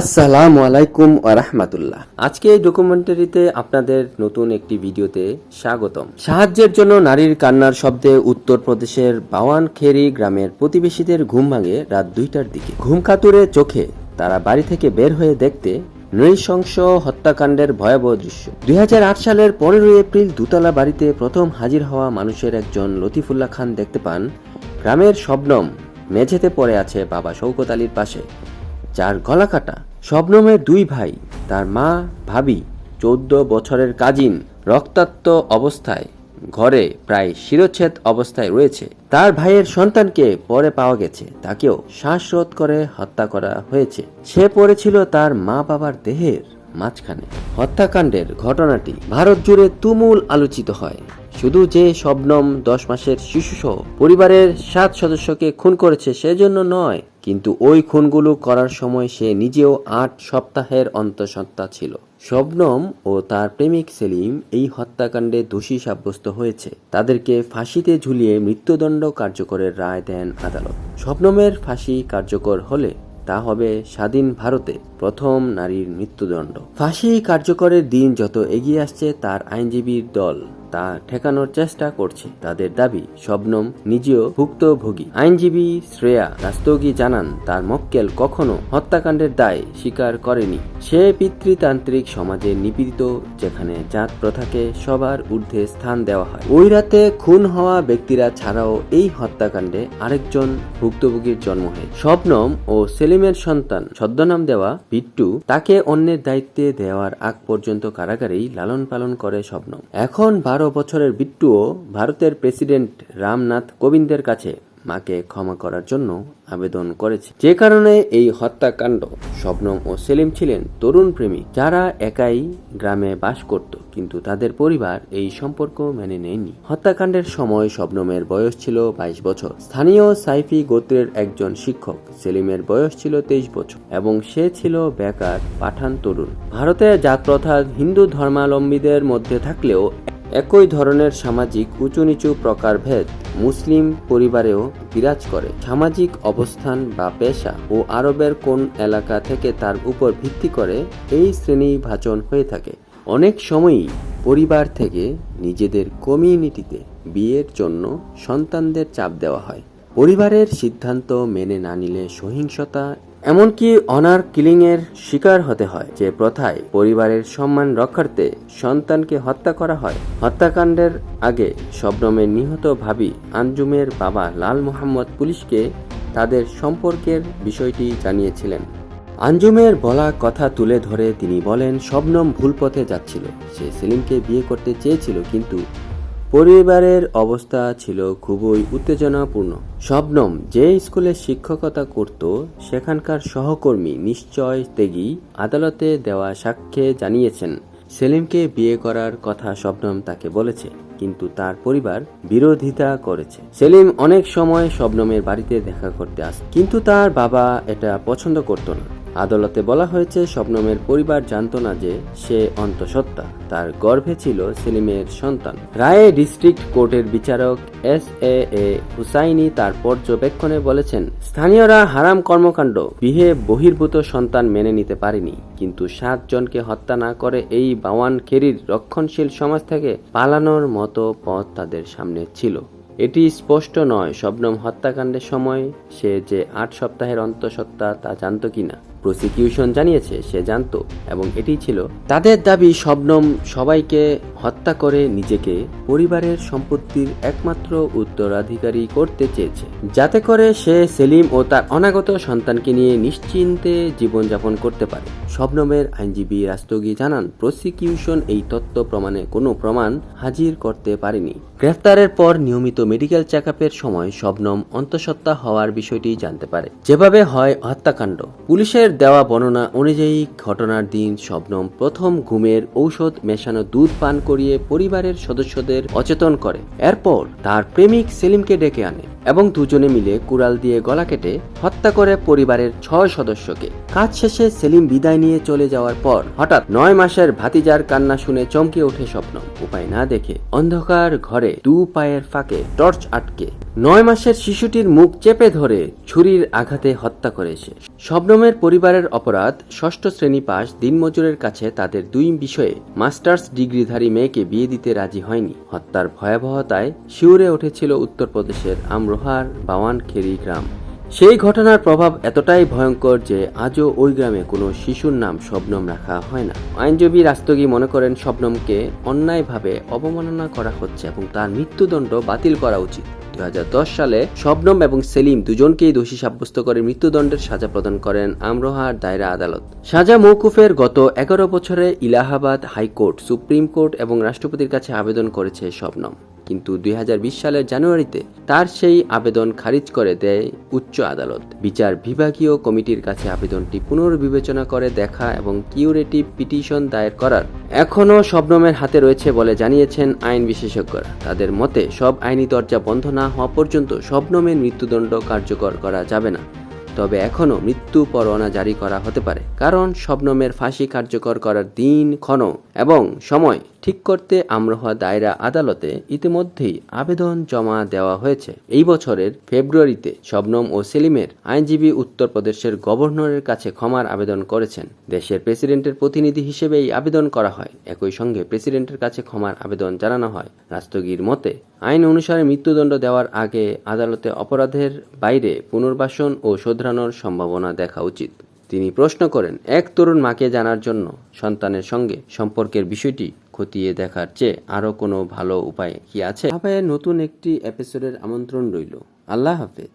আসসালামু আলাইকুম রাহমাতুল্লাহ। আজকে এই ডকুমেন্টারিতে আপনাদের নতুন একটি ভিডিওতে স্বাগতম। সাহায্যের জন্য নারীর কান্নার শব্দে উত্তরপ্রদেশের বাওয়ান খেরি গ্রামের প্রতিবেশীদের ঘুম ভাঙে রাত দুইটার দিকে। ঘুম কাতুরে চোখে তারা বাড়ি থেকে বের হয়ে দেখতে নৃশংস হত্যাকাণ্ডের ভয়াবহ দৃশ্য। দুই হাজার আট সালের পনেরোই এপ্রিল দুতলা বাড়িতে প্রথম হাজির হওয়া মানুষের একজন লতিফুল্লাহ খান দেখতে পান, গ্রামের শবনম মেঝেতে পড়ে আছে বাবা শৌকত আলীর পাশে। যার গলা কাটা শবনমের দুই ভাই, তার মা, ভাবি, চোদ্দ বছরের কাজিন, রক্তাক্ত অবস্থায়, ঘরে প্রায় শিরচ্ছেদ অবস্থায় রয়েছে। তার ভাইয়ের সন্তানকে পরে পাওয়া গেছে, তাকেও শ্বাসরোধ করে হত্যা করা হয়েছে। সে পড়েছিল তার মা বাবার দেহের মাঝখানে। হত্যাকাণ্ডের ঘটনাটি ভারত জুড়ে তুমুল আলোচিত হয়। শুধু যে শবনম দশ মাসের শিশুসহ পরিবারের সাত সদস্যকে খুন করেছে সেজন্য নয় কিন্তু ওই খুনগুলো করার সময় সে নিজেও আট সপ্তাহের অন্তঃসত্ত্বা ছিল। শবনম ও তার প্রেমিক সেলিম এই হত্যাকাণ্ডে দোষী সাব্যস্ত হয়েছে। তাদেরকে ফাঁসিতে ঝুলিয়ে মৃত্যুদণ্ড কার্যকরের রায় দেন আদালত। শবনমের ফাঁসি কার্যকর হলে তা হবে স্বাধীন ভারতে প্রথম নারীর মৃত্যুদণ্ড। ফাঁসি কার্যকরের দিন যত এগিয়ে আসছে, তার আইনজীবীর দল তা ঠেকানোর চেষ্টা করছে। তাদের দাবি, শবনম নিজেও ভুক্তভোগী। আইনজীবী শ্রেয়া রাস্তগি জানান, তার মক্কেল কখনো হত্যাকাণ্ডের দায় স্বীকার করেনি। সে পিতৃতান্ত্রিক সমাজে নিপীড়িত, যেখানে জাত প্রথাকে সবার ঊর্ধ্বে স্থান দেওয়া হয়। ওই রাতে খুন হওয়া ব্যক্তিরা ছাড়াও এই হত্যাকাণ্ডে আরেকজন ভুক্তভোগীর জন্ম হয়। শবনম ও সেলিমের সন্তান ছদ্মনাম দেওয়া বিট্টু তাকে অন্যের দায়িত্বে দেওয়ার আগ পর্যন্ত কারাগারেই লালন পালন করে শবনম। এখন বারো বছরের বিট্টুও ভারতের প্রেসিডেন্ট রামনাথ কোবিন্দের কাছে মাকে ক্ষমা করার জন্য আবেদন করেছে। যে কারণে এই হত্যাকাণ্ড, শবনম ও সেলিম ছিলেন তরুণ প্রেমিক, যারা একাই গ্রামে বাস করত, কিন্তু তাদের পরিবার এই সম্পর্ক মেনে নেয়নি। হত্যাকাণ্ডের সময় শবনমের বয়স ছিল বাইশ বছর। স্থানীয় সাইফি গোত্রের একজন শিক্ষক, সেলিমের বয়স ছিল তেইশ বছর, এবং সে ছিল বেকার, পাঠান তরুণ। ভারতের জাত প্রথা হিন্দু ধর্মাবলম্বীদের মধ্যে থাকলেও একই ধরনের সামাজিক উঁচু নিচু প্রকারভেদ মুসলিম পরিবারেও বিরাজ করে। সামাজিক অবস্থান বা পেশা ও আরবের কোন এলাকা থেকে তার উপর ভিত্তি করে এই শ্রেণি ভাচন হয়ে থাকে। অনেক সময়ই পরিবার থেকে নিজেদের কমিউনিটিতে বিয়ের জন্য সন্তানদের চাপ দেওয়া হয়। পরিবারের সিদ্ধান্ত মেনে না নিলে সহিংসতা এমনকি অনার কিলিং এর শিকার হতে হয়, যে প্রথায় পরিবারের সম্মান রক্ষার্থে সন্তানকে হত্যা করা হয়। হত্যাকাণ্ডের আগে শবনমের নিহত ভাবি আঞ্জুমের বাবা লাল মোহাম্মদ পুলিশকে তাদের সম্পর্কের বিষয়টি জানিয়েছিলেন। আঞ্জুমের বলা কথা তুলে ধরে তিনি বলেন শবনম ভুল পথে যাচ্ছিল। সে সেলিমকে বিয়ে করতে চেয়েছিল, কিন্তু পরিবারের অবস্থা ছিল খুবই উত্তেজনাপূর্ণ। শবনম যে স্কুলে শিক্ষকতা করত, সেখানকার সহকর্মী নিশ্চয় তেগি আদালতে দেওয়া সাক্ষ্যে জানিয়েছেন, সেলিমকে বিয়ে করার কথা শবনম তাকে বলেছে, কিন্তু তার পরিবার বিরোধিতা করেছে। সেলিম অনেক সময় শবনমের বাড়িতে দেখা করতে আসে কিন্তু তার বাবা এটা পছন্দ করত না। আদালতে বলা হয়েছে শবনমের পরিবার জানত না যে সে অন্তঃসত্ত্বা। তার গর্ভে ছিল সেলিমের সন্তান। রায়ে ডিস্ট্রিক্ট কোর্টের বিচারক এস এ এ হুসাইনি তার পর্যবেক্ষণে বলেছেন, স্থানীয়রা হারাম কর্মকাণ্ড, বিহে বহির্ভূত সন্তান মেনে নিতে পারেনি। কিন্তু সাত জনকে হত্যা না করে এই বাওয়ান খেরির রক্ষণশীল সমাজ থেকে পালানোর মতো পথ তাদের সামনে ছিল। এটি স্পষ্ট নয় শবনম হত্যাকাণ্ডের সময় সে যে আট সপ্তাহের অন্তঃসত্ত্বা তা জানত কিনা। প্রসিকিউশন জানিয়েছে, সে জানত এবং এটি ছিল তাদের দাবি শবনম সবাইকে হত্যা করে নিজেকে পরিবারের সম্পত্তির একমাত্র উত্তরাধিকারী করতে চেয়েছে। যাতে করে সে সেলিম ও তার অনাগত সন্তানকে নিয়ে নিশ্চিন্তে জীবনযাপন করতে পারে। শবনমের আইনজীবী রাস্তগি জানান, প্রসিকিউশন এই তত্ত্ব প্রমাণে কোনো প্রমাণ হাজির করতে পারেনি। গ্রেফতারের পর নিয়মিত মেডিকেল চেক সময় শবনম অন্তঃসত্ত্বা হওয়ার বিষয়টি জানতে পারে। যেভাবে হয় হত্যাকাণ্ড। পুলিশের দেওয়া বর্ণনা অনুযায়ী ঘটনার দিন, শবনম, প্রথম ঘুমের ঔষধ মেশানো দুধ পান করিয়ে পরিবারের সদস্যদের অচেতন করে। এরপর তার প্রেমিক সেলিমকে ডেকে আনে। এবং দুজনে মিলে কুড়াল দিয়ে গলা কেটে হত্যা করে পরিবারের ছয় সদস্যকে। কাজ শেষে সেলিম বিদায় নিয়ে চলে যাওয়ার পর হঠাৎ নয় মাসের ভাতিজার কান্না শুনে চমকে ওঠে স্বপ্ন। উপায় না দেখে অন্ধকার ঘরে দু পায়ের ফাঁকে টর্চ আটকে নয় মাসের শিশুটির মুখ চেপে ধরে ছুরির আঘাতে হত্যা করেছে শবনমের পরিবারের অপরাধ ষষ্ঠ শ্রেণি পাশ দিনমজুরের কাছে তাদের দুই বিষয়ে মাস্টার্স ডিগ্রিধারী মেয়েকে বিয়ে দিতে রাজি হয়নি। হত্যার ভয়াবহতায় শিউরে উঠেছিল উত্তরপ্রদেশের আমরোহার বাওয়ানখেরি গ্রাম। সেই ঘটনার প্রভাব এতটাই ভয়ঙ্কর যে আজও ওই গ্রামে কোনো শিশুর নাম শবনম রাখা হয় না। আইনজীবী রাস্তগী মনে করেন শবনমকে অন্যায়ভাবে অবমাননা করা হচ্ছে এবং তার মৃত্যুদণ্ড বাতিল করা উচিত। দু হাজার দশ সালে শবনম এবং সেলিম দুজনকেই দোষী সাব্যস্ত করে মৃত্যুদণ্ডের সাজা প্রদান করেন আমরোহার দায়রা আদালত। সাজা মৌকুফের গত এগারো বছরে ইলাহাবাদ হাইকোর্ট, সুপ্রিম কোর্ট এবং রাষ্ট্রপতির কাছে আবেদন করেছে শবনম। কিন্তু দুই হাজার বিশ সালের জানুয়ারিতে তার সেই আবেদন খারিজ করে দেয় উচ্চ আদালত। বিচার বিভাগীয় কমিটির কাছে আবেদনটি পুনর্বিবেচনা করে দেখা এবং কিউরেটিভ পিটিশন দায়ের করার এখনও শবনমের হাতে রয়েছে বলে জানিয়েছেন আইন বিশেষজ্ঞরা। তাদের মতে, সব আইনি দরজা বন্ধ না হওয়া পর্যন্ত শবনমের মৃত্যুদণ্ড কার্যকর করা যাবে না। তবে এখনও মৃত্যু পরোয়ানা জারি করা হতে পারে, কারণ শবনমের ফাঁসি কার্যকর করার দিন ক্ষণ এবং সময় ঠিক করতে আমরোহা দায়রা আদালতে ইতিমধ্যেই আবেদন জমা দেওয়া হয়েছে। এই বছরের ফেব্রুয়ারিতে শবনম ও সেলিমের আইনজীবী উত্তরপ্রদেশের গভর্নরের কাছে ক্ষমার আবেদন করেছেন। দেশের প্রেসিডেন্টের প্রতিনিধি হিসেবে এই আবেদন করা হয়। একই সঙ্গে প্রেসিডেন্টের কাছে ক্ষমার আবেদন জানানো হয়। রাস্তগীর মতে, আইন অনুসারে মৃত্যুদণ্ড দেওয়ার আগে আদালতে অপরাধের বাইরে পুনর্বাসন ও শোধরানোর সম্ভাবনা দেখা উচিত। তিনি প্রশ্ন করেন, এক তরুণ মাকে জানার জন্য সন্তানের সঙ্গে সম্পর্কের বিষয়টি খতিয়ে দেখার চেয়ে আরও কোনো ভালো উপায় কি আছে? নতুন একটি এপিসোডের আমন্ত্রণ রইল। আল্লাহ হাফেজ।